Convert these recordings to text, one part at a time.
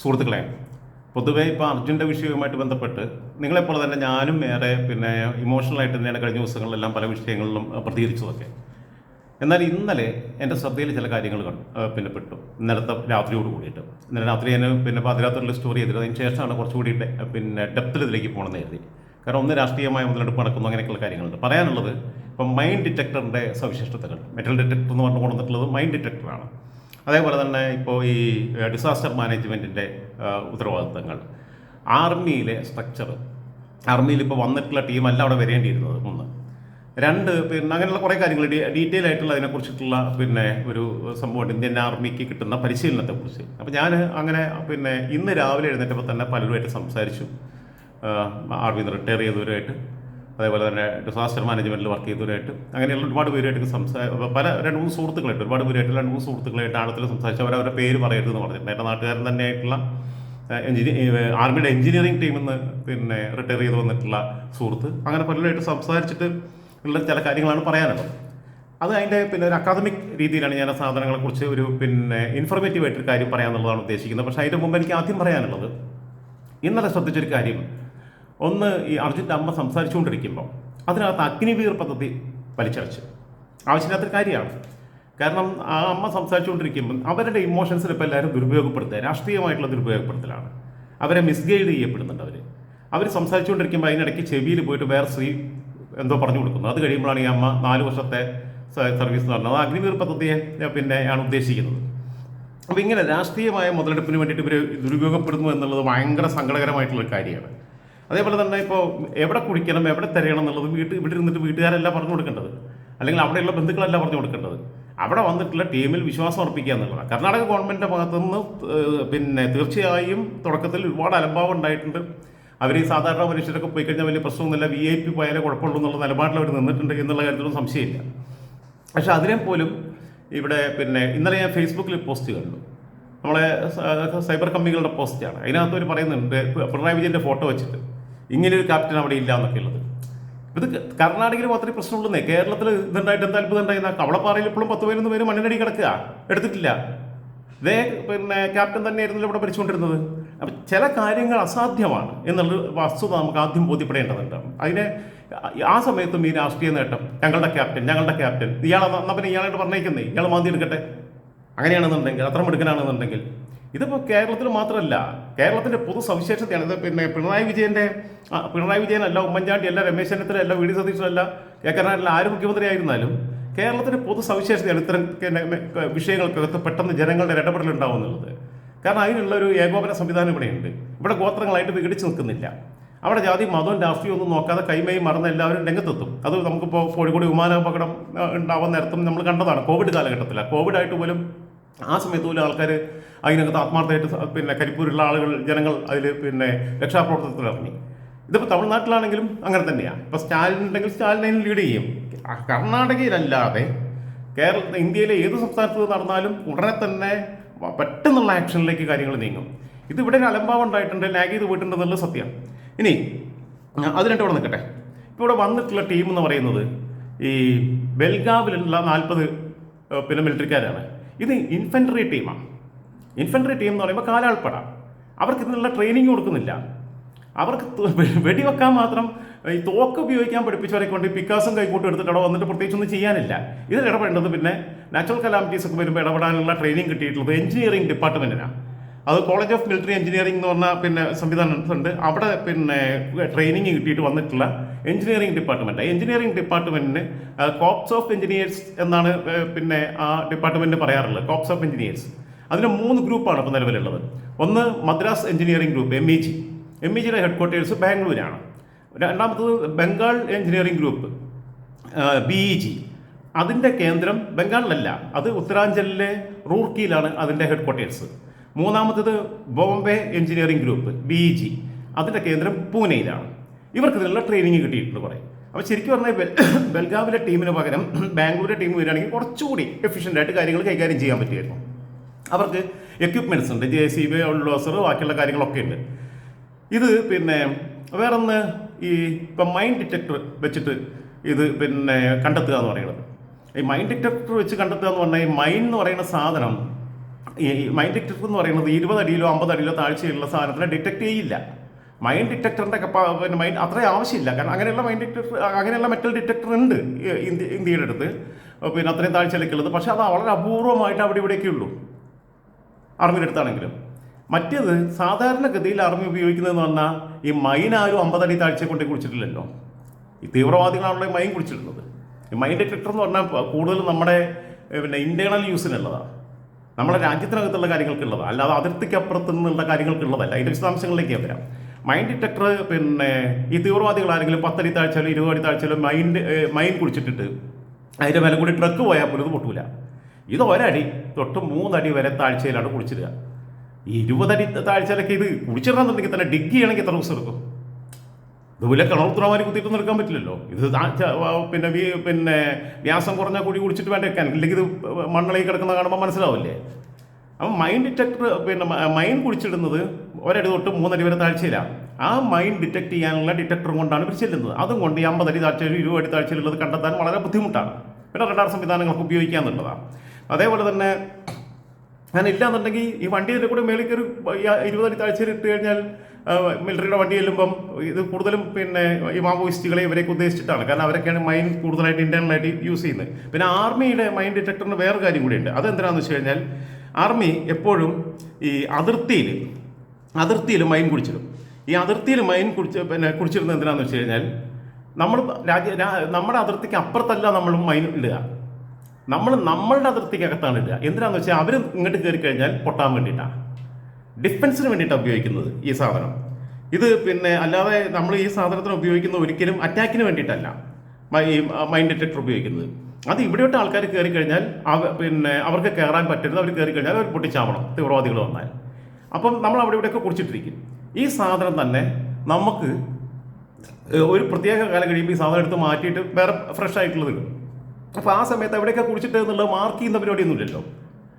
സുഹൃത്തുക്കളെ പൊതുവേ ഇപ്പോൾ അർജുന്റെ വിഷയവുമായിട്ട് ബന്ധപ്പെട്ട് നിങ്ങളെപ്പോലെ തന്നെ ഞാനും ഏറെ പിന്നെ ഇമോഷണലായിട്ട് തന്നെയാണ് കഴിഞ്ഞ ദിവസങ്ങളിലെല്ലാം പല വിഷയങ്ങളിലും പ്രതികരിച്ചതൊക്കെ. എന്നാൽ ഇന്നലെ എന്റെ ശ്രദ്ധയിൽ ചില കാര്യങ്ങൾ പിന്നെ പെട്ടു. ഇന്നലത്തെ രാത്രിയോട് കൂടിയിട്ട്. ഇന്നലെ രാത്രി ഞാൻ പിന്നെ പാതിരാത്രിയിൽ സ്റ്റോറി ചെയ്തിട്ട് അതിന് ശേഷമാണ് കുറച്ചുകൂടി പിന്നെ ഡെപ്തിൽ ഇതിലേക്ക് പോകണമെന്ന് കരുതി. കാരണം ഒന്ന് രാഷ്ട്രീയമായ മുതലെടുപ്പ് നടക്കുന്നു അങ്ങനെയൊക്കെയുള്ള കാര്യങ്ങളുണ്ട്. പറയാനുള്ളത് ഇപ്പം മൈൻഡ് ഡിറ്റക്ടറിന്റെ സവിശേഷതകൾ. മെറ്റൽ ഡിറ്റക്ടർ എന്ന് പറഞ്ഞു കൊണ്ടുവന്നിട്ടുള്ളത് മൈൻഡ് ഡിറ്റക്ടറാണ് അതേപോലെ തന്നെ ഇപ്പോൾ ഈ ഡിസാസ്റ്റർ മാനേജ്മെന്റിന്റെ ഉത്തരവാദിത്തങ്ങൾ. ആർമിയിലെ സ്ട്രക്ചർ ആർമിയിൽ ഇപ്പോൾ വന്നിട്ടുള്ള ടീമല്ല അവിടെ വരേണ്ടിയിരുന്നത്. ഒന്ന്. രണ്ട് പിന്നെ അങ്ങനെയുള്ള കുറേ കാര്യങ്ങൾ. ഡീറ്റെയിൽ ആയിട്ടുള്ള അതിനെക്കുറിച്ചിട്ടുള്ള പിന്നെ ഒരു സംഭവമുണ്ട്. ഇന്ത്യൻ ആർമിക്ക് കിട്ടുന്ന പരിശീലനത്തെക്കുറിച്ച്. അപ്പോൾ ഞാൻ അങ്ങനെ പിന്നെ ഇന്ന് രാവിലെ എഴുന്നേറ്റപ്പോൾ തന്നെ പലരുമായിട്ട് സംസാരിച്ചു. ആർമിന്ന് റിട്ടയർ ചെയ്തവരുമായിട്ട്. അതേപോലെ തന്നെ ഡിസാസ്റ്റർ മാനേജ്മെന്റിൽ വർക്ക് ചെയ്തവരായിട്ട് അങ്ങനെയുള്ള ഒരുപാട് പേരുമായിട്ട് സംസാ പല രണ്ട് മൂന്ന് സുഹൃത്തുക്കളായിട്ട് ഒരുപാട് പേരുമായിട്ട് രണ്ട് മൂന്ന് സുഹൃത്തുക്കളായിട്ട് ആഴത്തിൽ സംസാരിച്ച് അവർ അവരുടെ പേര് പറയരുതെന്ന് പറഞ്ഞിട്ടുണ്ട്. എന്റെ നാട്ടുകാരൻ തന്നെയായിട്ടുള്ള ആയിട്ടുള്ള ആർമിയുടെ എഞ്ചിനീയറിംഗ് ടീമിൽ നിന്ന് പിന്നെ റിട്ടയർ ചെയ്ത് വന്നിട്ടുള്ള സുഹൃത്ത്. അങ്ങനെ പലരുമായിട്ട് സംസാരിച്ചിട്ട് ഉള്ള ചില കാര്യങ്ങളാണ് പറയാനുള്ളത്. അത് അതിന്റെ പിന്നെ ഒരു അക്കാദമിക് രീതിയിലാണ് ഞാൻ സാധനങ്ങളെക്കുറിച്ച് ഒരു പിന്നെ ഇൻഫർമേറ്റീവ് ആയിട്ടൊരു കാര്യം പറയാമെന്നുള്ളതാണ് ഉദ്ദേശിക്കുന്നത്. പക്ഷേ അതിന്റെ മുമ്പ് എനിക്ക് ആദ്യം പറയാനുള്ളത് ഇന്നലെ ശ്രദ്ധിച്ചൊരു കാര്യം. ഒന്ന് ഈ അർജുന്റെ അമ്മ സംസാരിച്ചുകൊണ്ടിരിക്കുമ്പോൾ അതിനകത്ത് അഗ്നിവീർ പദ്ധതി വലിച്ചടച്ച്. ആവശ്യമില്ലാത്തൊരു കാര്യമാണ്. കാരണം ആ അമ്മ സംസാരിച്ചുകൊണ്ടിരിക്കുമ്പോൾ അവരുടെ ഇമോഷൻസിൽ ഇപ്പോൾ എല്ലാവരും ദുരുപയോഗപ്പെടുത്തുക രാഷ്ട്രീയമായിട്ടുള്ള ദുരുപയോഗപ്പെടുത്തലാണ്. അവരെ മിസ്ഗൈഡ് ചെയ്യപ്പെടുന്നുണ്ട് അവർ അവർ സംസാരിച്ചുകൊണ്ടിരിക്കുമ്പോൾ അതിനിടയ്ക്ക് ചെവിയിൽ പോയിട്ട് വേറെ സ്ത്രീ എന്തോ പറഞ്ഞു കൊടുക്കുന്നു. അത് കഴിയുമ്പോഴാണ് ഈ അമ്മ നാല് വർഷത്തെ സർവീസ് എന്ന് പറഞ്ഞത് അഗ്നിവീർ പദ്ധതിയെ ആണ് ഉദ്ദേശിക്കുന്നത്. അപ്പോൾ ഇങ്ങനെ രാഷ്ട്രീയമായ മുതലെടുപ്പിന് വേണ്ടിയിട്ട് ഇവർ ദുരുപയോഗപ്പെടുന്നു എന്നുള്ളത് ഭയങ്കര സങ്കടകരമായിട്ടുള്ള കാര്യമാണ്. അതേപോലെ തന്നെ ഇപ്പോൾ എവിടെ കുടിക്കണം എവിടെ തിരയണം എന്നുള്ളത് വീട്ടിൽ ഇവിടെ ഇരുന്നിട്ട് വീട്ടുകാരെല്ലാം പറഞ്ഞു കൊടുക്കേണ്ടത്. അല്ലെങ്കിൽ അവിടെയുള്ള ബന്ധുക്കളല്ല പറഞ്ഞു കൊടുക്കേണ്ടത്. അവിടെ വന്നിട്ടുള്ള ടീമിൽ വിശ്വാസം അർപ്പിക്കുക എന്നുള്ളതാണ്. കർണാടക ഗവൺമെന്റിന്റെ ഭാഗത്തുനിന്ന് പിന്നെ തീർച്ചയായും തുടക്കത്തിൽ ഒരുപാട് അലംഭാവം ഉണ്ടായിട്ടുണ്ട്. അവർ ഈ സാധാരണ മനുഷ്യരൊക്കെ പോയി കഴിഞ്ഞാൽ വലിയ പ്രശ്നമൊന്നുമില്ല. വി ഐ പി പോയാലേ കുഴപ്പമുള്ളൂ എന്നുള്ള നിലപാടിൽ അവർ നിന്നിട്ടുണ്ട് എന്നുള്ള കാര്യത്തിലൊന്നും സംശയമില്ല. പക്ഷെ അതിനെ പോലും ഇവിടെ പിന്നെ ഇന്നലെ ഞാൻ ഫേസ്ബുക്കിൽ പോസ്റ്റ് കണ്ടു. നമ്മളെ സൈബർ കമ്പനികളുടെ പോസ്റ്റാണ്. അതിനകത്ത് അവർ പറയുന്നുണ്ട് പിണറായി വിജയന്റെ ഫോട്ടോ വെച്ചിട്ട്. ഇങ്ങനെ ഒരു ക്യാപ്റ്റൻ അവിടെ ഇല്ല എന്നൊക്കെ ഉള്ളത്. ഇത് കർണാടകയിൽ മാത്രമേ പ്രശ്നമുള്ളൂ കേരളത്തിൽ ഇതുണ്ടായിട്ട് എന്താ അത്ഭുതം ഉണ്ടായിരുന്ന കവളപ്പാറയിൽ ഇപ്പോഴും പത്ത് പതിനൊന്ന് പേര് മണ്ണിനടി കിടക്കുക എടുത്തിട്ടില്ല. ഇതേ പിന്നെ ക്യാപ്റ്റൻ തന്നെയായിരുന്നല്ലോ ഇവിടെ ഭരിച്ചുകൊണ്ടിരുന്നത്. അപ്പം ചില കാര്യങ്ങൾ അസാധ്യമാണ് എന്നുള്ള വസ്തുത നമുക്ക് ആദ്യം ബോധ്യപ്പെടേണ്ടതുണ്ട്. അതിനെ ആ സമയത്തും ഈ രാഷ്ട്രീയ നേട്ടം. ഞങ്ങളുടെ ക്യാപ്റ്റൻ ഞങ്ങളുടെ ക്യാപ്റ്റൻ ഇയാളെ പിന്നെ ഇയാളായിട്ട് പറഞ്ഞേക്കുന്നേ? ഇയാൾ മാന്തി എടുക്കട്ടെ? അങ്ങനെയാണെന്നുണ്ടെങ്കിൽ അത്ര മിടുക്കനാണെന്നുണ്ടെങ്കിൽ. ഇതിപ്പോൾ കേരളത്തിൽ മാത്രമല്ല കേരളത്തിന്റെ പൊതു സവിശേഷതയാണ് ഇത്. പിന്നെ പിണറായി വിജയന്റെ പിണറായി വിജയനല്ല ഉമ്മൻചാണ്ടി അല്ല രമേശ് ചെന്നിത്തല വി ഡി സതീശനല്ല കെ. കരുണാകരൻ ആര് മുഖ്യമന്ത്രിയായിരുന്നാലും കേരളത്തിന്റെ പൊതു സവിശേഷതയാണ് ഇത്തരം വിഷയങ്ങൾക്കകത്ത് പെട്ടെന്ന് ജനങ്ങളുടെ ഇടപെടൽ ഉണ്ടാവുന്നുള്ളത് കാരണം അതിനുള്ള ഒരു ഏകോപന സംവിധാനം ഇവിടെയുണ്ട്. ഇവിടെ ഗോത്രങ്ങളായിട്ട് വിഘടിച്ച് നിൽക്കുന്നില്ല. അവിടെ ജാതി മതവും രാഷ്ട്രീയം ഒന്നും നോക്കാതെ കൈമയും മറന്ന് എല്ലാവരും രംഗത്തെത്തും. അത് നമുക്കിപ്പോൾ കോഴിക്കോട് വിമാനാപകടം ഉണ്ടാവുന്ന നേരത്തും നമ്മൾ കണ്ടതാണ് കോവിഡ് കാലഘട്ടത്തിലാണ് കോവിഡായിട്ട് പോലും ആ സമയത്ത് പോലും ആൾക്കാർ അതിനകത്ത് ആത്മാർത്ഥമായിട്ട് പിന്നെ കരിപ്പൂരുള്ള ആളുകൾ ജനങ്ങൾ അതിൽ പിന്നെ രക്ഷാപ്രവർത്തനത്തിൽ ഇറങ്ങി. ഇതിപ്പോൾ തമിഴ്നാട്ടിലാണെങ്കിലും അങ്ങനെ തന്നെയാണ് ഇപ്പോൾ സ്റ്റാലിൻ ഉണ്ടെങ്കിൽ സ്റ്റാലിൻ അതിന് ലീഡ് ചെയ്യും. കർണാടകയിലല്ലാതെ കേരള ഇന്ത്യയിലെ ഏത് സംസ്ഥാനത്ത് നടന്നാലും ഉടനെ തന്നെ പെട്ടെന്നുള്ള ആക്ഷനിലേക്ക് കാര്യങ്ങൾ നീങ്ങും. ഇത് ഇവിടെ ഒരു അലംഭാവം ഉണ്ടായിട്ടുണ്ട്. ലാഗ് ചെയ്ത് പോയിട്ടുണ്ട് എന്നുള്ളത് സത്യം. ഇനി ആ, അത് രണ്ടും ഇവിടെ നിൽക്കട്ടെ. ഇപ്പോൾ ഇവിടെ വന്നിട്ടുള്ള ടീം എന്ന് പറയുന്നത് ഈ ബെൽഗാവിലുള്ള നാൽപ്പത് പിന്നെ മിലിറ്ററിക്കാരാണ് ഇത് ഇൻഫൻട്രി ടീമാണ് ഇൻഫൻട്രി ടീം എന്ന് പറയുമ്പോൾ കാലാൾപ്പട. അവർക്ക് ഇതിനുള്ള ട്രെയിനിങ് കൊടുക്കുന്നില്ല. അവർക്ക് വെടിവെക്കാൻ മാത്രം ഈ തോക്ക് ഉപയോഗിക്കാൻ പഠിപ്പിച്ചവരെ കൊണ്ട് പിക്കാസും കൈക്കൂട്ടും എടുത്തിട്ട് അവിടെ വന്നിട്ട് പ്രത്യേകിച്ചൊന്നും ചെയ്യാനില്ല. ഇതിൽ ഇടപെടേണ്ടത് പിന്നെ നാച്ചുറൽ കലാമിറ്റീസ് ഒക്കെ വരുമ്പോൾ ഇടപെടാനുള്ള ട്രെയിനിങ് കിട്ടിയിട്ടുള്ളത് എഞ്ചിനീയറിംഗ് ഡിപ്പാർട്ട്മെന്റിനാണ് അത് കോളേജ് ഓഫ് മിലിറ്ററി എഞ്ചിനീയറിംഗ് എന്ന് പറഞ്ഞ പിന്നെ സംവിധാനം അവിടെ പിന്നെ ട്രെയിനിങ് കിട്ടിയിട്ട് വന്നിട്ടുള്ള എഞ്ചിനീയറിംഗ് ഡിപ്പാർട്ട്മെന്റ് എഞ്ചിനീയറിംഗ് ഡിപ്പാർട്ട്മെന്റിന് കോപ്സ് ഓഫ് എഞ്ചിനീയേഴ്സ് എന്നാണ് പിന്നെ ആ ഡിപ്പാർട്ട്മെന്റ് പറയാറുള്ളത്. കോപ്സ് ഓഫ് എഞ്ചിനീയേഴ്സ് അതിന് മൂന്ന് ഗ്രൂപ്പാണ് ഇപ്പോൾ നിലവിലുള്ളത്. ഒന്ന് Madras engineering group M E G M E ജിയുടെ ഹെഡ് ക്വാർട്ടേഴ്സ് ബാംഗ്ലൂരാണ്. രണ്ടാമത്തത് Bengal engineering group B E G അതിന്റെ കേന്ദ്രം ബംഗാളിലല്ല അത് ഉത്തരാഞ്ചലിലെ റൂർക്കിയിലാണ് അതിന്റെ ഹെഡ് ക്വാർട്ടേഴ്സ് മൂന്നാമത്തത് Bombay engineering group B G അതിന്റെ കേന്ദ്രം പൂനെയിലാണ്. ഇവർക്ക് ഇതിനുള്ള ട്രെയിനിങ് കിട്ടിയിട്ടുണ്ട് കുറേ. അപ്പോൾ ശരിക്കും പറഞ്ഞാൽ ബെൽ- ബെൽഗാവിലെ ടീമിന് പകരം ബാംഗ്ലൂരിലെ ടീം വരികയാണെങ്കിൽ കുറച്ചുകൂടി എഫിഷ്യന്റ് ആയിട്ട് കാര്യങ്ങൾ കൈകാര്യം ചെയ്യാൻ പറ്റുമായിരുന്നു. അവർക്ക് എക്യുപ്മെന്റ്സ് ഉണ്ട് ജെ സി ബി ഉള്ളോസർ ബാക്കിയുള്ള കാര്യങ്ങളൊക്കെ ഉണ്ട്. ഇത് പിന്നെ വേറൊന്ന് ഈ ഇപ്പം മൈൻഡ് ഡിറ്റക്ടർ വെച്ചിട്ട് ഇത് പിന്നെ കണ്ടെത്തുക എന്ന് പറയുന്നത്. ഈ മൈൻഡ് ഡിറ്റക്ടർ വെച്ച് കണ്ടെത്തുക എന്ന് പറഞ്ഞാൽ മൈൻഡ് എന്ന് പറയുന്ന സാധനം ഈ മൈൻഡ് ഡിറ്റക്ടർ എന്ന് പറയുന്നത് ഇരുപത് അടിയിലോ അമ്പത് അടിയിലോ താഴ്ചയുള്ള സാധനത്തിനെ ഡിറ്റക്ട് ചെയ്യില്ല. മൈൻഡ് ഡിറ്റക്ടറിന്റെ കപ്പാ പിന്നെ മൈൻഡ് അത്ര ആവശ്യമില്ല. കാരണം അങ്ങനെയുള്ള മൈൻഡ് ഡിറ്റക്ടർ അങ്ങനെയുള്ള മെറ്റൽ ഡിറ്റക്ടർ ഉണ്ട് ഇന്ത്യ ഇന്ത്യയുടെ അടുത്ത്. പിന്നെ അത്രയും താഴ്ചയിലേക്കുള്ളത്. പക്ഷേ അത് വളരെ അപൂർവമായിട്ട് അവിടെ ഇവിടെയൊക്കെ ഉള്ളൂ. ആർമിയുടെ അടുത്താണെങ്കിലും. മറ്റേത് സാധാരണഗതിയിൽ ആർമി ഉപയോഗിക്കുന്നതെന്ന് പറഞ്ഞാൽ ഈ മൈൻ ആരും അമ്പതടി താഴ്ച കൊണ്ടേ കുടിച്ചിട്ടില്ലല്ലോ ഈ തീവ്രവാദികളാണല്ലോ മൈൻ കുളിച്ചിട്ടുള്ളത് ഈ മൈൻ ഡിറ്റക്ടർ എന്ന് പറഞ്ഞാൽ കൂടുതലും നമ്മുടെ പിന്നെ ഇന്റേണൽ യൂസിനുള്ളതാണ് നമ്മുടെ രാജ്യത്തിനകത്തുള്ള കാര്യങ്ങൾക്കുള്ളത്. അല്ലാതെ അതിർത്തിക്കപ്പുറത്ത് നിന്നുള്ള കാര്യങ്ങൾക്കുള്ളതല്ല. അതിന്റെ വിശദാംശങ്ങളിലേക്ക് വരാം. മൈൻഡ് ഡിറ്റക്ടർ പിന്നെ ഈ തീവ്രവാദികൾ ആരെങ്കിലും പത്തടി താഴ്ചയിലോ ഇരുപത് അടി താഴ്ചയിലോ മൈൻഡ് മൈൻ കുടിച്ചിട്ടിട്ട് അതിന്റെ മേലെ കൂടി ട്രക്ക് പോയാൽ പോലും ഇത് പൊട്ടൂല. ഇത് ഒരടി തൊട്ട് മൂന്നടി വരെ താഴ്ചയിലാണ് കുടിച്ചിടുക ഇരുപതടി താഴ്ചയിലൊക്കെ ഇത് കുടിച്ചിടണമെന്നുണ്ടെങ്കിൽ തന്നെ ഡിഗ് ചെയ്യണമെങ്കിൽ എത്ര ദിവസം എടുക്കും? ഇതുപോലെ കിണർത്തുറമാരി കുത്തിയിട്ട് നിൽക്കാൻ പറ്റില്ലല്ലോ. ഇത് പിന്നെ പിന്നെ വ്യാസം കുറഞ്ഞ കൂടി കുടിച്ചിട്ട് വേണ്ട? വെക്കാൻ ഇല്ലെങ്കിൽ ഇത് മണ്ണളയിൽ കിടക്കുന്ന കാണുമ്പോൾ മനസ്സിലാവില്ലേ? അപ്പം മൈൻ ഡിറ്റക്ടർ പിന്നെ മൈൻ കുടിച്ചിടുന്നത് ഒരടി തൊട്ട് മൂന്നടി വരെ താഴ്ചയിലാണ് ആ മൈൻ ഡിറ്റക്ട് ചെയ്യാനുള്ള ഡിറ്റക്ടർ കൊണ്ടാണ് ഇവർ ചെല്ലുന്നത്. അതും കൊണ്ട് ഈ അമ്പതടി താഴ്ചയിലും ഇരുപത് താഴ്ചയിലുള്ളത് കണ്ടെത്താൻ വളരെ ബുദ്ധിമുട്ടാണ്. പിന്നെ റഡാർ സംവിധാനങ്ങൾക്ക് ഉപയോഗിക്കാന്നുള്ളതാണ് അതേപോലെ തന്നെ ഞാൻ ഇല്ലാന്നുണ്ടെങ്കിൽ ഈ വണ്ടി ഇതിന്റെ കൂടെ ഈ ഇരുപതടി താഴ്ചയിൽ ഇട്ട് കഴിഞ്ഞാൽ മിലിറ്ററിയുടെ വണ്ടി ചെല്ലുമ്പം ഇത് കൂടുതലും പിന്നെ ഈ മാവോയിസ്റ്റുകളെ ഇവരെയൊക്കെ ഉദ്ദേശിച്ചിട്ടാണ്. കാരണം അവരൊക്കെയാണ് മൈൻ കൂടുതലായിട്ട് ഇന്റേണലായിട്ട് യൂസ് ചെയ്യുന്നത്. പിന്നെ ആർമിയുടെ മൈൻ ഡിറ്റക്ടറിന് വേറെ കാര്യം കൂടിയുണ്ട് അതെന്തിനാണെന്ന് വെച്ച് കഴിഞ്ഞാൽ ആർമി എപ്പോഴും ഈ അതിർത്തിയിൽ അതിർത്തിയിൽ മൈൻ കുടിച്ചിടും. ഈ അതിർത്തിയിൽ മൈൻ കുടിച്ച് പിന്നെ കുടിച്ചിരുന്നത് എന്തിനാന്ന് വെച്ച് കഴിഞ്ഞാൽ നമ്മൾ രാജ്യ നമ്മുടെ അതിർത്തിക്ക് അപ്പുറത്തല്ല നമ്മൾ മൈൻ ഇടുക. നമ്മൾ നമ്മളുടെ അതിർത്തിക്കകത്താണ് ഇടുക. എന്തിനാന്ന് വെച്ചാൽ അവർ ഇങ്ങോട്ട് കയറി കഴിഞ്ഞാൽ പൊട്ടാൻ വേണ്ടിയിട്ടാണ്. ഡിഫൻസിന് വേണ്ടിയിട്ടാണ് ഉപയോഗിക്കുന്നത് ഈ സാധനം. ഇത് പിന്നെ അല്ലാതെ നമ്മൾ ഈ സാധനത്തിന് ഉപയോഗിക്കുന്ന ഒരിക്കലും അറ്റാക്കിന് വേണ്ടിയിട്ടല്ല. ഈ മൈൻഡ് ഡിറ്റക്ടർ ഉപയോഗിക്കുന്നത്. അത് ഇവിടെയോട്ട് ആൾക്കാർ കയറി കഴിഞ്ഞാൽ പിന്നെ അവർക്ക് കയറാൻ പറ്റരുത്. അവർ കയറി കഴിഞ്ഞാൽ അവർ പൊട്ടിച്ചാവണം. തീവ്രവാദികൾ വന്നാൽ. അപ്പം നമ്മൾ അവിടെ ഇവിടെയൊക്കെ കുടിച്ചിട്ടിരിക്കും ഈ സാധനം തന്നെ നമുക്ക് ഒരു പ്രത്യേക കാലം കഴിയുമ്പോൾ ഈ സാധനം എടുത്ത് മാറ്റിയിട്ട് വേറെ ഫ്രഷ് ആയിട്ടുള്ളത് കിട്ടും. അപ്പോൾ ആ സമയത്ത് എവിടെയൊക്കെ കുടിച്ചിട്ട് എന്നുള്ളത് മാർക്ക് ചെയ്യുന്ന പരിപാടിയൊന്നുമില്ലല്ലോ.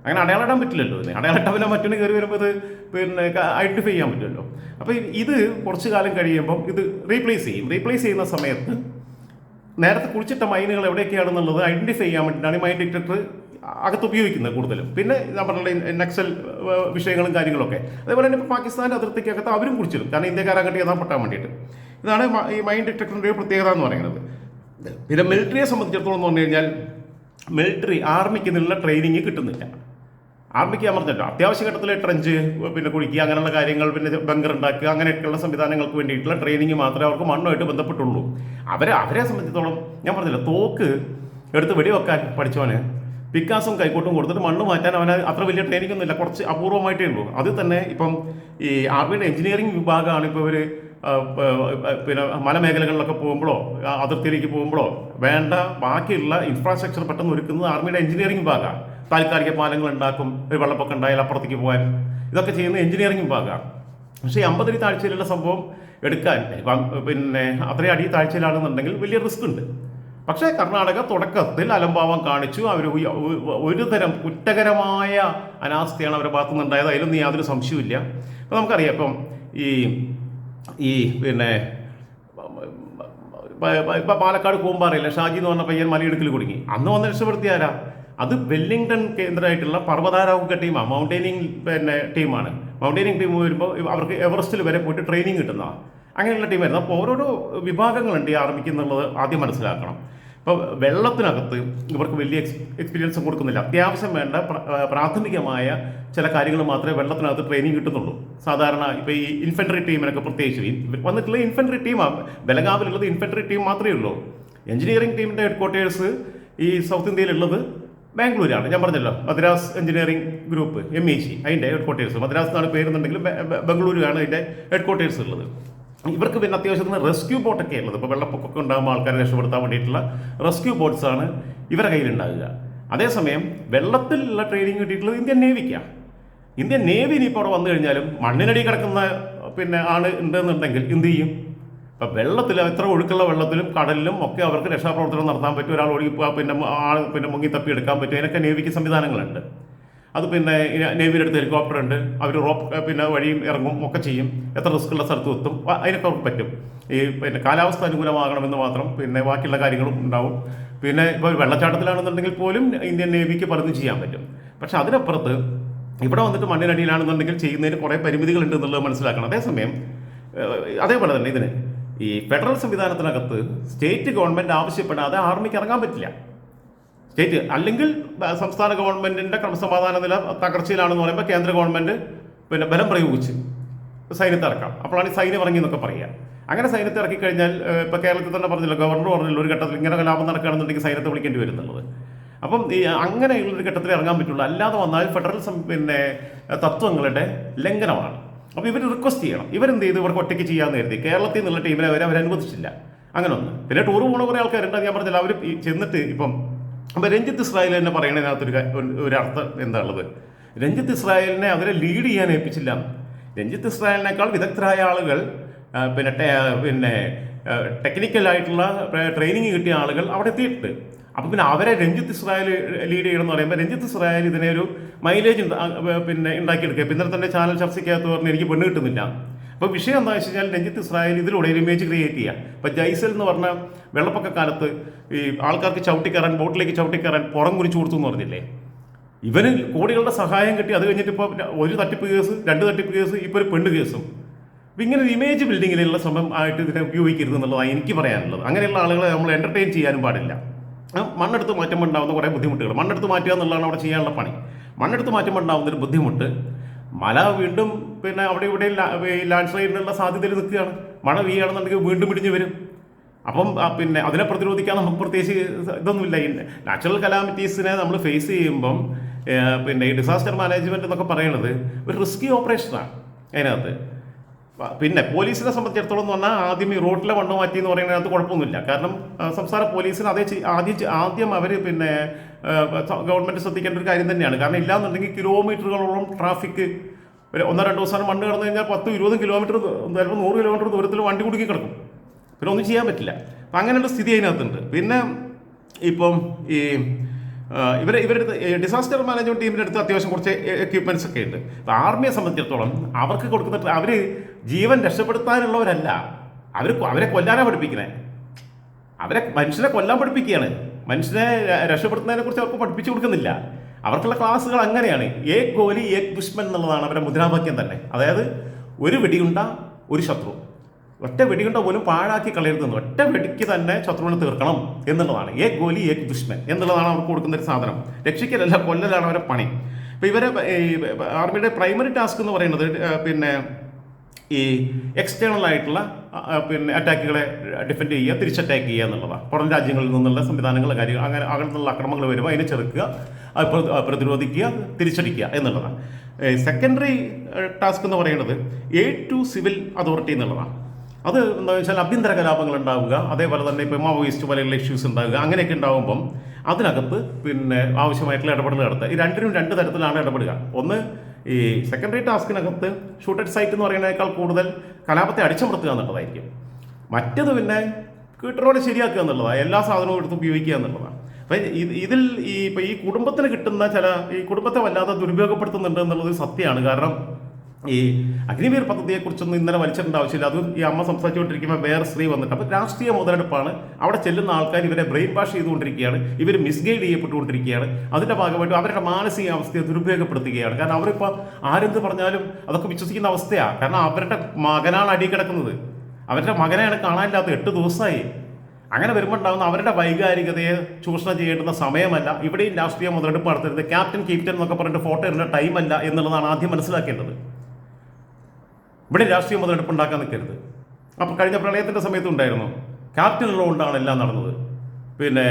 അങ്ങനെ അടയാളിടാൻ പറ്റില്ലല്ലോ ഇതിന്. പിന്നെ മറ്റൊന്ന് കയറി വരുമ്പോൾ ഇത് പിന്നെ ഐഡന്റിഫൈ ചെയ്യാൻ പറ്റുമല്ലോ അപ്പോൾ ഇത് കുറച്ച് കാലം കഴിയുമ്പം ഇത് റീപ്ലേസ് ചെയ്യും. റീപ്ലേസ് ചെയ്യുന്ന സമയത്ത് നേരത്തെ കുളിച്ചിട്ട മൈനുകൾ എവിടെയൊക്കെയാണെന്നുള്ളത് ഐഡന്റിഫൈ ചെയ്യാൻ വേണ്ടിയിട്ടാണ് ഈ മൈൻ ഡിറ്റക്ടർ അകത്ത് ഉപയോഗിക്കുന്നത് കൂടുതലും. പിന്നെ ഞാൻ പറഞ്ഞ നക്സൽ വിഷയങ്ങളും കാര്യങ്ങളൊക്കെ. അതേപോലെ തന്നെ ഇപ്പോൾ പാകിസ്ഥാന്റെ അതിർത്തിക്കകത്ത് അവരും കുളിച്ചിടും കാരണം ഇന്ത്യക്കാരെ അങ്ങോട്ട് പെട്ടാൻ വേണ്ടിയിട്ട്. ഇതാണ് ഈ മൈൻ ഡിറ്റക്ടറിന്റെ പ്രത്യേകത എന്ന് പറയുന്നത്. പിന്നെ മിലിറ്ററിയെ സംബന്ധിച്ചിടത്തോളം എന്ന് പറഞ്ഞു കഴിഞ്ഞാൽ മിലിറ്ററി ആർമിക്ക് നിന്നുള്ള ട്രെയിനിങ് കിട്ടുന്നില്ല. ആർമിക്ക് പറഞ്ഞല്ലോ അത്യാവശ്യ ഘട്ടത്തിലെ ട്രഞ്ച് പിന്നെ കുഴിക്കുക അങ്ങനെയുള്ള കാര്യങ്ങൾ പിന്നെ ബങ്കർ ഉണ്ടാക്കുക അങ്ങനെയൊക്കെയുള്ള സംവിധാനങ്ങൾക്ക് വേണ്ടിയിട്ടുള്ള ട്രെയിനിങ് മാത്രമേ അവർക്ക് മണ്ണുമായിട്ട് ബന്ധപ്പെട്ടുള്ളൂ. അവരെ അവരെ സംബന്ധിച്ചിടത്തോളം ഞാൻ പറഞ്ഞില്ല തോക്ക് എടുത്ത് വെടിവെക്കാൻ പഠിച്ചവന് പിക്കാസും കൈക്കോട്ടും കൊടുത്തിട്ട് മണ്ണ് മാറ്റാൻ അവന് അത്ര വലിയ ട്രെയിനിങ് ഒന്നുമില്ല കുറച്ച് അപൂർവമായിട്ടേ ഉള്ളൂ. അത് തന്നെ ഇപ്പം ഈ ആർമിയുടെ എഞ്ചിനീയറിംഗ് വിഭാഗമാണ് ഇപ്പോൾ ഇവർ പിന്നെ മലമേഖലകളിലൊക്കെ പോകുമ്പോഴോ അതിർത്തിയിലേക്ക് പോകുമ്പോഴോ വേണ്ട ബാക്കിയുള്ള ഇൻഫ്രാസ്ട്രക്ചർ പെട്ടെന്ന് ഒരുക്കുന്നത് ആർമിയുടെ എഞ്ചിനീയറിംഗ് വിഭാഗമാണ്. താൽക്കാലിക പാലങ്ങൾ ഉണ്ടാക്കും ഒരു വെള്ളപ്പൊക്കം ഉണ്ടായാൽ അപ്പുറത്തേക്ക് പോകാൻ. ഇതൊക്കെ ചെയ്യുന്ന എഞ്ചിനീയറിംഗ് വിഭാഗമാണ്. പക്ഷേ അമ്പതടി താഴ്ചയിലുള്ള സംഭവം എടുക്കാൻ പിന്നെ അത്രയും അടി താഴ്ചയിലാണെന്നുണ്ടെങ്കിൽ വലിയ റിസ്ക് ഉണ്ട്. പക്ഷേ കർണാടക തുടക്കത്തിൽ അലംഭാവം കാണിച്ചു. അവർ ഒരു തരം കുറ്റകരമായ അനാസ്ഥയാണ് അവരുടെ ഭാഗത്തു നിന്നുണ്ടായത്. അതിലൊന്നും യാതൊരു സംശയവുമില്ല. അപ്പം നമുക്കറിയാം ഇപ്പം ഈ ഈ പിന്നെ ഇപ്പം പാലക്കാട് കൂമ്പാറയില്ല ഷാജി എന്ന് പറഞ്ഞ പയ്യൻ മലയിടുക്കിൽ കുടുങ്ങി. അന്ന് വന്ന് രക്ഷപ്പെടുത്തിയ ആരാ? അത് വെല്ലിംഗ്ടൺ കേന്ദ്രമായിട്ടുള്ള പർവതാരോഹക ടീമാണ് മൗണ്ടൈനിങ് പിന്നെ ടീമാണ്. മൗണ്ടൈനിങ് ടീം വരുമ്പോൾ അവർക്ക് എവറസ്റ്റിൽ വരെ പോയിട്ട് ട്രെയിനിങ് കിട്ടുന്നതാണ് അങ്ങനെയുള്ള ടീമായിരുന്നു. അപ്പോൾ ഓരോരോ വിഭാഗങ്ങളുണ്ട് ഈ ആർമിക്ക് എന്നുള്ളത് ആദ്യം മനസ്സിലാക്കണം. ഇപ്പോൾ വെള്ളത്തിനകത്ത് ഇവർക്ക് വലിയ എക്സ് എക്സ്പീരിയൻസ് കൊടുക്കുന്നില്ല. അത്യാവശ്യം വേണ്ട പ്രാഥമികമായ ചില കാര്യങ്ങൾ മാത്രമേ വെള്ളത്തിനകത്ത് ട്രെയിനിങ് കിട്ടുന്നുള്ളൂ. സാധാരണ ഇപ്പോൾ ഈ ഇൻഫൻട്രി ടീമിനൊക്കെ പ്രത്യേകിച്ച് വന്നിട്ടുള്ള ഇൻഫൻട്രി ടീമാണ് ബലഗാവിലുള്ളത് ഇൻഫൻട്രി ടീം മാത്രമേ ഉള്ളൂ. എഞ്ചിനീയറിംഗ് ടീമിന്റെ ഹെഡ് ക്വാർട്ടേഴ്സ് ഈ സൗത്ത് ഇന്ത്യയിലുള്ളത് ബാംഗ്ലൂരാണ്. ഞാൻ പറഞ്ഞല്ലോ Madras engineering group M E C അതിന്റെ ഹെഡ് ക്വാർട്ടേഴ്സ് മദ്രാസ് എന്നാണ് ആണ് ബംഗളൂരുവാണ് അതിന്റെ ഹെഡ് ക്വാർട്ടേഴ്സ് ഉള്ളത്. ഇവർക്ക് പിന്നെ അത്യാവശ്യത്തിന് റെസ്ക്യൂ ബോട്ടൊക്കെ ഉള്ളത് ഇപ്പോൾ വെള്ളപ്പൊക്കമൊക്കെ ഉണ്ടാകുമ്പോൾ ആൾക്കാരെ രക്ഷപ്പെടുത്താൻ വേണ്ടിയിട്ടുള്ള റെസ്ക്യൂ ബോട്ട്സ് ആണ് ഇവരുടെ കയ്യിലുണ്ടാകുക. അതേസമയം വെള്ളത്തിലുള്ള ട്രെയിനിങ് കിട്ടിയിട്ടുള്ളത് ഇന്ത്യൻ നേവിക്കാണ് ഇന്ത്യൻ നേവി ഇനിയിപ്പോൾ അവിടെ വന്നു കഴിഞ്ഞാലും മണ്ണിനടി കിടക്കുന്ന പിന്നെ ആണ് ഉണ്ടെന്നുണ്ടെങ്കിൽ എന്ത് ചെയ്യും? ഇപ്പം വെള്ളത്തിൽ എത്ര ഒഴുക്കുള്ള വെള്ളത്തിലും കടലിലും ഒക്കെ അവർക്ക് രക്ഷാപ്രവർത്തനം നടത്താൻ പറ്റും. ഒരാൾ ഒഴുകി പിന്നെ ആൾ പിന്നെ മുങ്ങി തപ്പി എടുക്കാൻ പറ്റും. അതിനൊക്കെ നേവിക്ക് സംവിധാനങ്ങളുണ്ട്. അത് പിന്നെ നേവിയുടെ അടുത്ത് ഹെലികോപ്റ്റർ ഉണ്ട്. അവർ റോപ്പ് പിന്നെ വഴിയും ഇറങ്ങും ഒക്കെ ചെയ്യും. എത്ര റിസ്ക്കുള്ള സ്ഥലത്ത് എത്തും. അതിനൊക്കെ അവർക്ക് പറ്റും. ഈ പിന്നെ കാലാവസ്ഥ അനുകൂലമാകണമെന്ന് മാത്രം പിന്നെ ബാക്കിയുള്ള കാര്യങ്ങളും ഉണ്ടാവും. പിന്നെ ഇപ്പോൾ വെള്ളച്ചാട്ടത്തിലാണെന്നുണ്ടെങ്കിൽ പോലും ഇന്ത്യൻ നേവിക്ക് പലതും ചെയ്യാൻ പറ്റും. പക്ഷെ അതിനപ്പുറത്ത് ഇവിടെ വന്നിട്ട് മണ്ണിനടിയിലാണെന്നുണ്ടെങ്കിൽ ചെയ്യുന്നതിന് കുറേ പരിമിതികളുണ്ട് എന്നുള്ളത് മനസ്സിലാക്കണം. അതേസമയം അതേപോലെ തന്നെ ഇതിന് ഈ ഫെഡറൽ സംവിധാനത്തിനകത്ത് സ്റ്റേറ്റ് ഗവൺമെന്റ് ആവശ്യപ്പെടാതെ ആർമിക്ക് ഇറങ്ങാൻ പറ്റില്ല. സ്റ്റേറ്റ് അല്ലെങ്കിൽ സംസ്ഥാന ഗവൺമെന്റിന്റെ ക്രമസമാധാന നില തകർച്ചയിലാണെന്ന് പറയുമ്പോൾ കേന്ദ്ര ഗവൺമെന്റ് പിന്നെ ബലം പ്രയോഗിച്ച് സൈന്യത്തെ ഇറക്കാം. അപ്പോഴാണ് ഈ സൈന്യം ഇറങ്ങി എന്നൊക്കെ പറയുക. അങ്ങനെ സൈന്യത്തെ ഇറക്കി കഴിഞ്ഞാൽ ഏഹ്, ഇപ്പൊ കേരളത്തിൽ തന്നെ പറഞ്ഞല്ലോ ഗവർണർ പറഞ്ഞില്ല ഒരു ഘട്ടത്തിൽ ഇങ്ങനെ കലാപം നടക്കുകയാണെന്നുണ്ടെങ്കിൽ സൈന്യത്തെ വിളിക്കേണ്ടി വരുന്നുള്ളത്. അപ്പം ഈ അങ്ങനെയുള്ളൊരു ഘട്ടത്തിൽ ഇറങ്ങാൻ പറ്റുള്ളൂ. അല്ലാതെ വന്നാൽ ഫെഡറൽ പിന്നെ തത്വങ്ങളുടെ ലംഘനമാണ്. അപ്പോൾ ഇവർ റിക്വസ്റ്റ് ചെയ്യണം. ഇവരെന്ത് ചെയ്തു? ഇവർക്ക് ഒറ്റയ്ക്ക് ചെയ്യാമെന്ന് കരുതി. കേരളത്തിൽ നിന്നുള്ള ടീമിനെ അവർ അവർ അനുവദിച്ചില്ല. അങ്ങനെ ഒന്ന് പിന്നെ ടൂർ പോകുന്ന കുറേ ആൾക്കാരുണ്ട് ഞാൻ പറഞ്ഞില്ല. അവർ ചെന്നിട്ട് ഇപ്പം അപ്പം രഞ്ജിത്ത് ഇസ്രായേൽ തന്നെ പറയണതിനകത്തൊരു ഒരു- അർത്ഥം എന്താ ഉള്ളത് രഞ്ജിത്ത് ഇസ്രായേലിനെ അവരെ ലീഡ് ചെയ്യാൻ ഏൽപ്പിച്ചില്ല. രഞ്ജിത്ത് ഇസ്രായേലിനേക്കാൾ വിദഗ്ധരായ ആളുകൾ പിന്നെ പിന്നെ ടെക്നിക്കലായിട്ടുള്ള ട്രെയിനിങ് കിട്ടിയ ആളുകൾ അവിടെ എത്തിയിട്ടുണ്ട്. അപ്പം പിന്നെ അവരെ രഞ്ജിത്ത് ഇസ്രായേൽ ലീഡ് ചെയ്യണമെന്ന് പറയുമ്പോൾ രഞ്ജിത്ത് ഇസ്രായേൽ ഇതിനെ ഒരു മൈലേജ് പിന്നെ ഉണ്ടാക്കിയെടുക്കുക. പിന്നെ തന്നെ ചാനൽ ചർച്ചയ്ക്കകത്ത് പറഞ്ഞ് എനിക്ക് പെണ്ണ് കിട്ടുന്നില്ല. അപ്പോൾ വിഷയം എന്താ വെച്ച് കഴിഞ്ഞാൽ രഞ്ജിത്ത് ഇസ്രായേൽ ഇതിലൂടെ ഒരു ഇമേജ് ക്രിയേറ്റ് ചെയ്യുക ഇപ്പോൾ ജൈസൽ എന്ന് പറഞ്ഞ വെള്ളപ്പൊക്ക കാലത്ത് ഈ ആൾക്കാർക്ക് ചവിട്ടിക്കയറാൻ ബോട്ടിലേക്ക് ചവിട്ടിക്കയറാൻ പുറം കുരിച്ചു കൊടുത്തു എന്ന് പറഞ്ഞില്ലേ? ഇവന് കോടികളുടെ സഹായം കിട്ടി. അത് കഴിഞ്ഞിട്ട് ഇപ്പോൾ ഒരു തട്ടിപ്പ് കേസ് രണ്ട് തട്ടിപ്പ് കേസ് ഇപ്പോൾ ഒരു പെണ്ണ് കേസും. അപ്പം ഇങ്ങനെ ഒരു ഇമേജ് ബിൽഡിങ്ങിലുള്ള ശ്രമം ആയിട്ട് ഇതിനെ ഉപയോഗിക്കരുത് എന്നുള്ളതാണ് എനിക്ക് പറയാനുള്ളത്. അങ്ങനെയുള്ള ആളുകളെ നമ്മൾ എന്റർടൈൻ ചെയ്യാനും പാടില്ല. മണ്ണെടുത്ത് മാറ്റുമ്പോൾ ഉണ്ടാകുന്ന കുറേ ബുദ്ധിമുട്ടുകൾ. മണ്ണെടുത്ത് മാറ്റുക എന്നുള്ളതാണ് അവിടെ ചെയ്യാനുള്ള പണി. മണ്ണെടുത്ത് മാറ്റുമ്പോൾ ഉണ്ടാകുന്ന ഒരു ബുദ്ധിമുട്ട് മല വീണ്ടും പിന്നെ അവിടെ ഇവിടെ ലാൻഡ് സ്ലൈഡിനുള്ള സാധ്യതയിൽ നിൽക്കുകയാണ്. മഴ വീഴുകയാണെന്നുണ്ടെങ്കിൽ വീണ്ടും ഇടിഞ്ഞു വരും. അപ്പം പിന്നെ അതിനെ പ്രതിരോധിക്കാൻ നമുക്ക് പ്രത്യേകിച്ച് ഇതൊന്നുമില്ല. നാച്ചുറൽ കലാമിറ്റീസിനെ നമ്മൾ ഫേസ് ചെയ്യുമ്പം പിന്നെ ഈ ഡിസാസ്റ്റർ മാനേജ്മെന്റ് എന്നൊക്കെ പറയുന്നത് ഒരു റിസ്കി ഓപ്പറേഷനാണ് അതിനകത്ത്. പിന്നെ പോലീസിനെ സംബന്ധിച്ചിടത്തോളം എന്ന് പറഞ്ഞാൽ ആദ്യം ഈ റോട്ടിലെ മണ്ണ് മാറ്റി എന്ന് പറയുന്നതിനകത്ത് കുഴപ്പമൊന്നുമില്ല. കാരണം സംസ്ഥാന പോലീസിന് അതേ ആദ്യം ആദ്യം അവർ പിന്നെ ഗവൺമെന്റ് ശ്രദ്ധിക്കേണ്ട ഒരു കാര്യം തന്നെയാണ്. കാരണം ഇല്ലാന്നുണ്ടെങ്കിൽ കിലോമീറ്ററുകളോളം ട്രാഫിക്ക് ഒന്നോ രണ്ടോ ദിവസം മണ്ണ് കടന്നു കഴിഞ്ഞാൽ പത്തും ഇരുപതും കിലോമീറ്റർ ചിലപ്പോൾ നൂറ് കിലോമീറ്റർ ദൂരത്തിൽ വണ്ടി കുടുക്കി കിടക്കും. പിന്നെ ഒന്നും ചെയ്യാൻ പറ്റില്ല. അപ്പം അങ്ങനെയുള്ള സ്ഥിതി അതിനകത്തുണ്ട്. പിന്നെ ഇപ്പം ഈ ആ, ഇവരെ ഇവരുടെ ഡിസാസ്റ്റർ മാനേജ്മെന്റ് ടീമിന്റെ അടുത്ത് അത്യാവശ്യം കുറച്ച് എക്യുപ്മെന്റ്സ് ഒക്കെ ഉണ്ട്. അപ്പോൾ ആർമിയെ സംബന്ധിച്ചിടത്തോളം അവർക്ക് കൊടുക്കുന്ന അവർ ജീവൻ രക്ഷപ്പെടുത്താനുള്ളവരല്ല. അവർ അവരെ കൊല്ലാനാണ് പഠിപ്പിക്കുന്നത് അവരെ മനുഷ്യനെ കൊല്ലാൻ പഠിപ്പിക്കുകയാണ്. മനുഷ്യനെ രക്ഷപ്പെടുത്തുന്നതിനെ കുറിച്ച് അവർക്ക് പഠിപ്പിച്ചു കൊടുക്കുന്നില്ല. അവർക്കുള്ള ക്ലാസ്സുകൾ അങ്ങനെയാണ്. ഏക് ഗോലി ഏക് ദുഷ്മൻ എന്നുള്ളതാണ് അവരുടെ മുദ്രാവാക്യം തന്നെ. അതായത് ഒരു വെടിയുണ്ട ഒരു ശത്രു. ഒറ്റ വെടികൊണ്ട് പോലും പാഴാക്കി കളയരുതെന്ന് ഒറ്റ വെടിക്ക് തന്നെ ശത്രുവിനെ തീർക്കണം എന്നുള്ളതാണ്. ഏക് ഗോലി ഏക് ദുഷ്മൻ എന്നുള്ളതാണ് അവർക്ക് കൊടുക്കുന്ന ഒരു സാധനം. രക്ഷിക്കലല്ല കൊല്ലലാണ് അവരെ പണി. ഇപ്പം ഇവരെ ആർമിയുടെ പ്രൈമറി ടാസ്ക് എന്ന് പറയുന്നത് പിന്നെ ഈ എക്സ്റ്റേണൽ ആയിട്ടുള്ള പിന്നെ അറ്റാക്കുകളെ ഡിഫെൻഡ് ചെയ്യുക തിരിച്ചറ്റാക്ക് ചെയ്യുക എന്നുള്ളതാണ്. പുറം രാജ്യങ്ങളിൽ നിന്നുള്ള സംവിധാനങ്ങൾ കാര്യങ്ങൾ അങ്ങനെ അങ്ങനത്തുള്ള ആക്രമണങ്ങൾ വരുമ്പോൾ അതിനെ ചെറുക്കുക പ്രതിരോധിക്കുക തിരിച്ചടിക്കുക എന്നുള്ളതാണ്. സെക്കൻഡറി ടാസ്ക് എന്ന് പറയുന്നത് എയ്ഡ് ടു സിവിൽ അതോറിറ്റി എന്നുള്ളതാണ്. അത് എന്താ വെച്ചാൽ ആഭ്യന്തര കലാപങ്ങൾ ഉണ്ടാവുക അതേപോലെ തന്നെ ഇപ്പോൾ മാവോയിസ്റ്റ് പോലെയുള്ള ഇഷ്യൂസ് ഉണ്ടാവുക അങ്ങനെയൊക്കെ ഉണ്ടാകുമ്പം അതിനകത്ത് പിന്നെ ആവശ്യമായിട്ടുള്ള ഇടപെടൽ നടത്തുക. ഈ രണ്ടിനും രണ്ട് തരത്തിലാണ് ഇടപെടുക. ഒന്ന് ഈ സെക്കൻഡറി ടാസ്കിനകത്ത് ഷൂട്ടഡ് സൈറ്റ് എന്ന് പറയുന്നതിനേക്കാൾ കൂടുതൽ കലാപത്തെ അടിച്ചമർത്തുക എന്നുള്ളതായിരിക്കും. മറ്റത് പിന്നെ കീട്ടറോടെ ശരിയാക്കുക എന്നുള്ളതാണ് എല്ലാ സാധനവും എടുത്ത് ഉപയോഗിക്കുക എന്നുള്ളതാണ് അപ്പം ഇത് ഇതിൽ ഈ ഇപ്പം ഈ കുടുംബത്തിന് കിട്ടുന്ന ചില ഈ കുടുംബത്തെ വല്ലാതെ ദുരുപയോഗപ്പെടുത്തുന്നുണ്ട് എന്നുള്ളത് സത്യമാണ്. കാരണം ഈ അഗ്നിവീർ പദ്ധതിയെക്കുറിച്ചൊന്നും ഇന്നലെ വലിച്ചിട്ടുണ്ട് ആവശ്യമില്ല. അതും ഈ അമ്മ സംസാരിച്ചുകൊണ്ടിരിക്കുമ്പോൾ വേറെ സ്ത്രീ വന്നിട്ട്. അപ്പോൾ രാഷ്ട്രീയ മുതലെടുപ്പാണ്. അവിടെ ചെല്ലുന്ന ആൾക്കാർ ഇവരെ ബ്രെയിൻ വാഷ് ചെയ്തുകൊണ്ടിരിക്കുകയാണ്. ഇവർ മിസ്ഗൈഡ് ചെയ്യപ്പെട്ടുകൊണ്ടിരിക്കുകയാണ്. അതിന്റെ ഭാഗമായിട്ട് അവരുടെ മാനസികാവസ്ഥയെ ദുരുപയോഗപ്പെടുത്തുകയാണ്. കാരണം അവരിപ്പോൾ ആരെന്ത് പറഞ്ഞാലും അതൊക്കെ വിശ്വസിക്കുന്ന അവസ്ഥയാണ് കാരണം അവരുടെ മകനാണ് അടി കിടക്കുന്നത്. അവരുടെ മകനെയാണ് കാണാനില്ലാത്ത എട്ട് ദിവസമായി. അങ്ങനെ വരുമ്പോൾ ഉണ്ടാകുന്ന അവരുടെ വൈകാരികതയെ ചൂഷണം ചെയ്യേണ്ടുന്ന സമയമല്ല. ഇവിടെയും രാഷ്ട്രീയ മുതലെടുപ്പ് നടത്തരുത് ക്യാപ്റ്റൻ ക്യാപ്റ്റൻ എന്നൊക്കെ പറഞ്ഞിട്ട് ഫോട്ടോ ഇടേണ്ട ടൈമല്ല എന്നുള്ളതാണ് ആദ്യം മനസ്സിലാക്കേണ്ടത്. ഇവിടെ രാഷ്ട്രീയ മുതലെടുപ്പ് ഉണ്ടാക്കാൻ നിൽക്കരുത്. അപ്പോൾ കഴിഞ്ഞ പ്രളയത്തിന്റെ സമയത്ത് ഉണ്ടായിരുന്നു. ക്യാപ്റ്റൻ ഉള്ളതുകൊണ്ടാണ് എല്ലാം നടന്നത്. പിന്നെ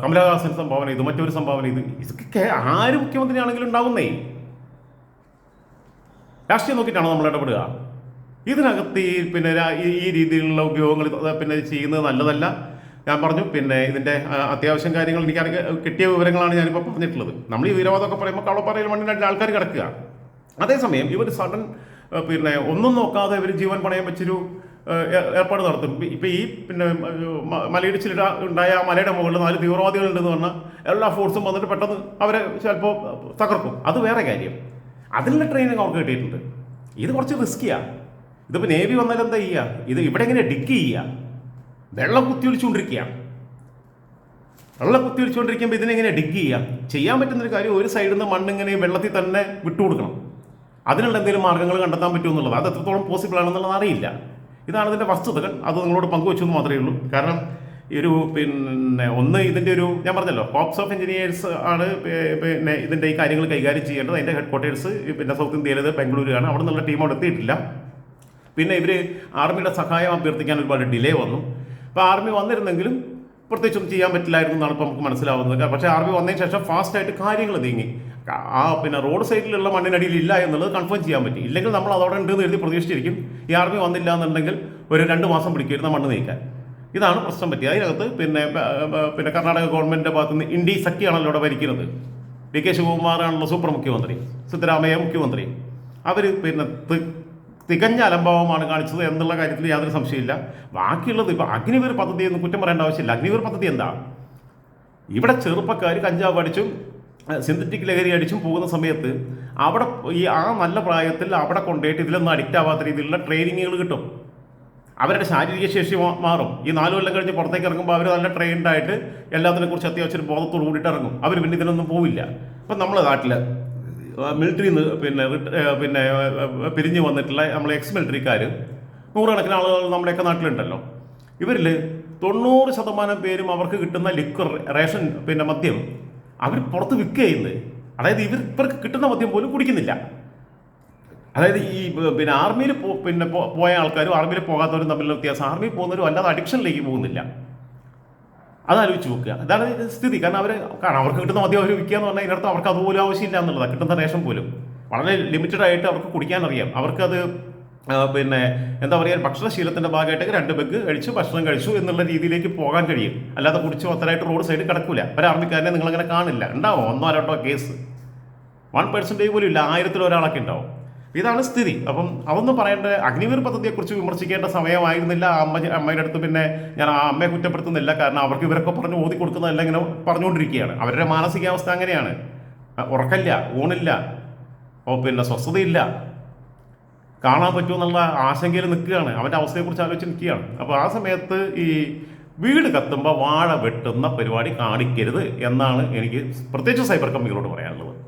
കമലഹാസൻ സംഭാവന ഇത് മറ്റൊരു സംഭാവന ഇത് ഇതൊക്കെ ആര് മുഖ്യമന്ത്രിയാണെങ്കിലും ഉണ്ടാവുന്നേ. രാഷ്ട്രീയം നോക്കിയിട്ടാണോ നമ്മൾ ഇടപെടുക? ഇതിനകത്ത് ഈ പിന്നെ ഈ രീതിയിലുള്ള ഉപയോഗങ്ങൾ പിന്നെ ചെയ്യുന്നത് നല്ലതല്ല. ഞാൻ പറഞ്ഞു പിന്നെ ഇതിന്റെ അത്യാവശ്യം കാര്യങ്ങൾ എനിക്ക് കിട്ടിയ വിവരങ്ങളാണ് ഞാനിപ്പോൾ പറഞ്ഞിട്ടുള്ളത്. നമ്മൾ ഈ വീരവാദമൊക്കെ പറയുമ്പോൾ കള്ളപ്പറയിൽ മണ്ണിനായിട്ട് ആൾക്കാർ കിടക്കുക. അതേസമയം ഇവർ സഡൻ പിന്നെ ഒന്നും നോക്കാതെ ഇവർ ജീവൻ പണയം വെച്ചൊരു ഏർപ്പാട് നടത്തും. ഇപ്പം ഈ പിന്നെ മലയിടിച്ചിലിട ഉണ്ടായ മലയുടെ മുകളിൽ നാല് തീവ്രവാദികളുണ്ടെന്ന് പറഞ്ഞാൽ എല്ലാ ഫോഴ്സും വന്നിട്ട് പെട്ടെന്ന് അവരെ ചിലപ്പോൾ തകർക്കും. അത് വേറെ കാര്യം. അതിനുള്ള ട്രെയിനിങ് അവർക്ക് കിട്ടിയിട്ടുണ്ട്. ഇത് കുറച്ച് റിസ്ക്കിയാണ് ഇതിപ്പോൾ നേവി വന്നാൽ എന്താ ചെയ്യുക ഇത് ഇവിടെ എങ്ങനെ ഡിഗ് ചെയ്യുക വെള്ളം കുത്തിയൊലിച്ചുകൊണ്ടിരിക്കുക വെള്ളം കുത്തി ഒഴിച്ചുകൊണ്ടിരിക്കുമ്പോൾ ഇതിനെങ്ങനെ ഡിഗ് ചെയ്യുക ചെയ്യാൻ പറ്റുന്നൊരു കാര്യം ഒരു സൈഡിൽ നിന്ന് മണ്ണിങ്ങനെ വെള്ളത്തിൽ തന്നെ വിട്ടുകൊടുക്കണം. അതിനുള്ള എന്തെങ്കിലും മാർഗങ്ങൾ കണ്ടെത്താൻ പറ്റുമെന്നുള്ളത് അത് എത്രത്തോളം പോസിബിൾ ആണെന്നുള്ളത് അറിയില്ല. ഇതാണ് ഇതിന്റെ വസ്തുതകൾ. അത് നിങ്ങളോട് പങ്കുവച്ചു എന്ന് മാത്രമേ ഉള്ളൂ. കാരണം ഈ ഒരു പിന്നെ ഒന്ന് ഇതിന്റെ ഒരു ഞാൻ പറഞ്ഞല്ലോ കോപ്സ് ഓഫ് എഞ്ചിനീയേഴ്സ് ആണ് പിന്നെ ഇതിന്റെ ഈ കാര്യങ്ങൾ കൈകാര്യം ചെയ്യേണ്ടത്. അതിന്റെ ഹെഡ് ക്വാർട്ടേഴ്സ് പിന്നെ സൗത്ത് ഇന്ത്യയിലേത് ബംഗളൂരുവാണ് അവിടെ നിന്നുള്ള ടീം അവിടെ എത്തിയിട്ടില്ല. പിന്നെ ഇവർ ആർമിയുടെ സഹായം അഭ്യർത്ഥിക്കാൻ ഒരുപാട് ഡിലേ വന്നു. അപ്പോൾ ആർമി വന്നിരുന്നെങ്കിലും പ്രത്യേകിച്ചൊന്നും ചെയ്യാൻ പറ്റില്ലായിരുന്നു എന്നാണ് ഇപ്പോൾ നമുക്ക് മനസ്സിലാവുന്നത്. പക്ഷേ ആർമി വന്നതിന് ശേഷം ഫാസ്റ്റായിട്ട് കാര്യങ്ങൾ നീങ്ങി. ആ പിന്നെ റോഡ് സൈഡിലുള്ള മണ്ണിനടിയിൽ ഇല്ല എന്നുള്ളത് കൺഫേം ചെയ്യാൻ പറ്റി. ഇല്ലെങ്കിൽ നമ്മൾ അതവിടെ ഉണ്ടെന്ന് എഴുതി പ്രതീക്ഷിച്ചിരിക്കും. ഈ ആർമി വന്നില്ല എന്നുണ്ടെങ്കിൽ ഒരു രണ്ട് മാസം പിടിക്കുന്ന മണ്ണ് നീക്കാൻ. ഇതാണ് പ്രശ്നം പറ്റിയത്. അതിനകത്ത് പിന്നെ പിന്നെ കർണാടക ഗവൺമെന്റിന്റെ ഭാഗത്ത് നിന്ന് ഇന്ത്യ സഖ്യാണല്ലോ ഇവിടെ ഭരിക്കുന്നത്. ഡി കെ ശിവകുമാറാണല്ലോ സൂപ്പർ മുഖ്യമന്ത്രി സിദ്ധരാമയ്യ മുഖ്യമന്ത്രി. അവർ പിന്നെ തികഞ്ഞ അലംഭാവമാണ് കാണിച്ചത് എന്നുള്ള കാര്യത്തിൽ യാതൊരു സംശയമില്ല ബാക്കിയുള്ളത് ഇപ്പോൾ അഗ്നിവീർ പദ്ധതി എന്ന് കുറ്റം പറയേണ്ട ആവശ്യമില്ല. അഗ്നിവീർ പദ്ധതി എന്താ? ഇവിടെ ചെറുപ്പക്കാർ കഞ്ചാവ് അടിച്ചും സിന്തറ്റിക് ലഹരി അടിച്ചും പോകുന്ന സമയത്ത് അവിടെ ഈ ആ നല്ല പ്രായത്തിൽ അവിടെ കൊണ്ടുപോയിട്ട് ഇതിലൊന്നും അഡിക്റ്റ് ആവാത്ത രീതിയിലുള്ള ട്രെയിനിങ്ങുകൾ കിട്ടും. അവരുടെ ശാരീരിക ശേഷി മാറും. ഈ നാല് കൊല്ലം കഴിഞ്ഞ് പുറത്തേക്ക് ഇറങ്ങുമ്പോൾ അവർ നല്ല ട്രെയിൻഡ് ആയിട്ട് എല്ലാത്തിനെ കുറിച്ച് അത്യാവശ്യം ബോധത്തോട് കൂടിയിട്ട് ഇറങ്ങും. അവർ പിന്നെ ഇതിനൊന്നും പോവില്ല. ഇപ്പം നമ്മളെ നാട്ടിൽ മിലിറ്ററിയിൽ നിന്ന് പിന്നെ പിന്നെ പിരിഞ്ഞ് വന്നിട്ടുള്ള നമ്മളെ എക്സ് മിലിറ്ററിക്കാർ നൂറുകണക്കിന് ആളുകൾ നമ്മുടെയൊക്കെ നാട്ടിലുണ്ടല്ലോ. ഇവരിൽ തൊണ്ണൂറ് ശതമാനം പേരും അവർക്ക് കിട്ടുന്ന ലിക്വർ റേഷൻ പിന്നെ മദ്യം അവർ പുറത്ത് വിൽക്കുക അതായത് ഇവർ ഇവർക്ക് കിട്ടുന്ന മദ്യം പോലും കുടിക്കുന്നില്ല. അതായത് ഈ പിന്നെ ആർമിയിൽ പോ- പിന്നെ പോയ ആൾക്കാരും ആർമിയിൽ പോകാത്തവരും തമ്മിലുള്ള വ്യത്യാസം. ആർമിയിൽ പോകുന്നവരും അല്ലാതെ അഡിക്ഷനിലേക്ക് പോകുന്നില്ല. അതാലോചിച്ച് നോക്കുക. അതാണ് സ്ഥിതി. കാരണം അവർ കാരണം അവർക്ക് കിട്ടുന്ന മദ്യം അവർ വിൽക്കുക എന്ന് പറഞ്ഞാൽ ഇതിനർത്ഥം അവർക്ക് അതുപോലും ആവശ്യമില്ല എന്നുള്ളതാണ് കിട്ടുന്ന റേഷൻ പോലും. വളരെ ലിമിറ്റഡ് ആയിട്ട് അവർക്ക് കുടിക്കാൻ അറിയാം. അവർക്കത് പിന്നെ എന്താ പറയുക ഭക്ഷണശീലത്തിന്റെ ഭാഗമായിട്ട് രണ്ട് ബെഗ് കഴിച്ചു ഭക്ഷണം കഴിച്ചു എന്നുള്ള രീതിയിലേക്ക് പോകാൻ കഴിയും. അല്ലാതെ കുടിച്ച് ഒത്തരായിട്ട് റോഡ് സൈഡ് കിടക്കൂല. ഒരു ആർമിക്കാരനെ നിങ്ങളങ്ങനെ കാണില്ല. ഉണ്ടാവും? ഒന്നോ രണ്ടോ കേസ് വൺ പെർസെന്റേജ് പോലും ഇല്ല. ആയിരത്തിൽ ഒരാളൊക്കെ ഉണ്ടാവും. ഇതാണ് സ്ഥിതി. അപ്പം അതൊന്നും പറയേണ്ട അഗ്നിവീർ പദ്ധതിയെക്കുറിച്ച് വിമർശിക്കേണ്ട സമയമായിരുന്നില്ല. അമ്മ അമ്മയുടെ അടുത്ത് പിന്നെ ഞാൻ ആ അമ്മയെ കുറ്റപ്പെടുത്തുന്നില്ല. കാരണം അവർക്ക് ഇവരൊക്കെ പറഞ്ഞ് ഓതി കൊടുക്കുന്നതല്ല ഇങ്ങനെ പറഞ്ഞുകൊണ്ടിരിക്കുകയാണ്. അവരുടെ മാനസികാവസ്ഥ അങ്ങനെയാണ്. ഉറക്കമില്ല ഊണില്ല. ഓ പിന്നെ സ്വസ്ഥതയില്ല. കാണാൻ പറ്റുമെന്നുള്ള ആശങ്കയിൽ നിൽക്കുകയാണ്. അവന്റെ അവസ്ഥയെക്കുറിച്ച് ആലോചിച്ച് നിൽക്കുകയാണ്. അപ്പോൾ ആ സമയത്ത് ഈ വീട് കത്തുമ്പോൾ വാഴ വെട്ടുന്ന പരിപാടി കാണിക്കരുത് എന്നാണ് എനിക്ക് പ്രത്യേകിച്ച് സൈബർ കമ്പികളോട് പറയാനുള്ളത്.